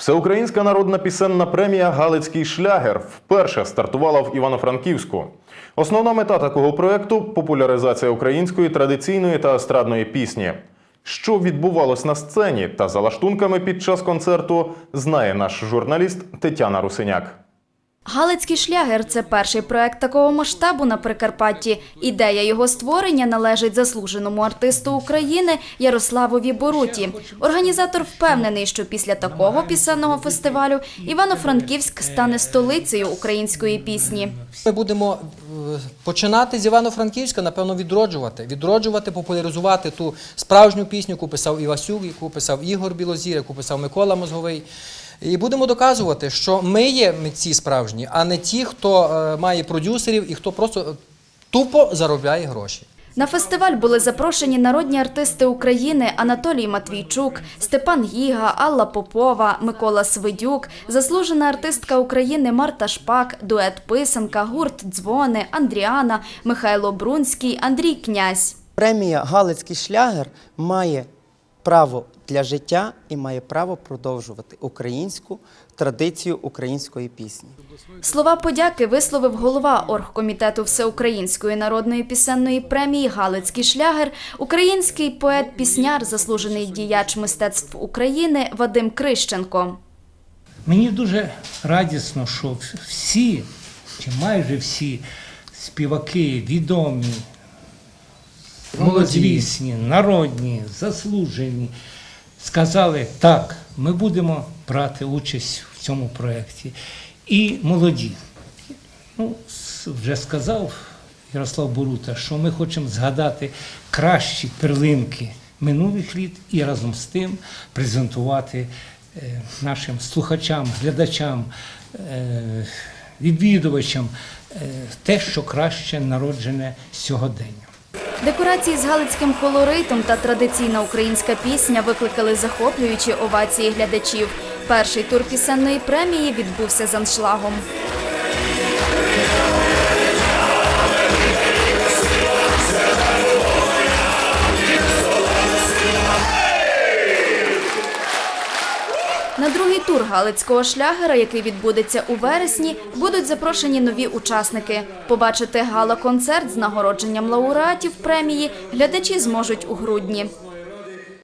Всеукраїнська народна пісенна премія Галицький шлягер вперше стартувала в Івано-Франківську. Основна мета такого проекту популяризація української традиційної та естрадної пісні. Що відбувалось на сцені та за лаштунками під час концерту, знає наш журналіст Тетяна Русиняк. Галицький шлягер це перший проект такого масштабу на Прикарпатті. Ідея його створення належить заслуженому артисту України Ярославові Боруті. Організатор впевнений, що після такого пісенного фестивалю Івано-Франківськ стане столицею української пісні. Ми будемо е, починати з Івано-Франківська, напевно, відроджувати. Відроджувати, популяризувати ту справжню пісню, яку писав Івасюк, яку писав Ігор Білозір, яку писав Микола Мозговий. І будемо доказувати, що ми є митці справжні, а не ті, хто е, має продюсерів і хто просто тупо заробляє гроші. На фестиваль були запрошені народні артисти України Анатолій Матвійчук, Степан Гіга, Алла Попова, Микола Свидюк, заслужена артистка України Марта Шпак, дует Писанка, гурт Дзвони, Андріана, Михайло Брунський, Андрій Князь. Премія Галицький шлягер має право для життя і має право продовжувати українську традицію української пісні. Слова подяки висловив голова оргкомітету Всеукраїнської народної пісенної премії Галицький шлягер, український поет-пісняр, заслужений діяч мистецтв України Вадим Крищенко. Мені дуже радісно, що всі, чи майже всі співаки відомі, молозвісні, народні, заслужені, сказали, так, ми будемо брати участь в цьому проєкті. І молоді. Ну, вже сказав Ярослав Борута, що ми хочемо згадати кращі перлинки минулих літ і разом з тим презентувати е, нашим слухачам, глядачам, е, відвідувачам е, те, що краще народжене сьогодення. Декорації з галицьким колоритом та традиційна українська пісня викликали захоплюючі овації глядачів. Перший тур пісенної премії відбувся з аншлагом. На другий тур галицького шлягера, який відбудеться у вересні, будуть запрошені нові учасники. Побачити гала-концерт з нагородженням лауреатів премії глядачі зможуть у грудні.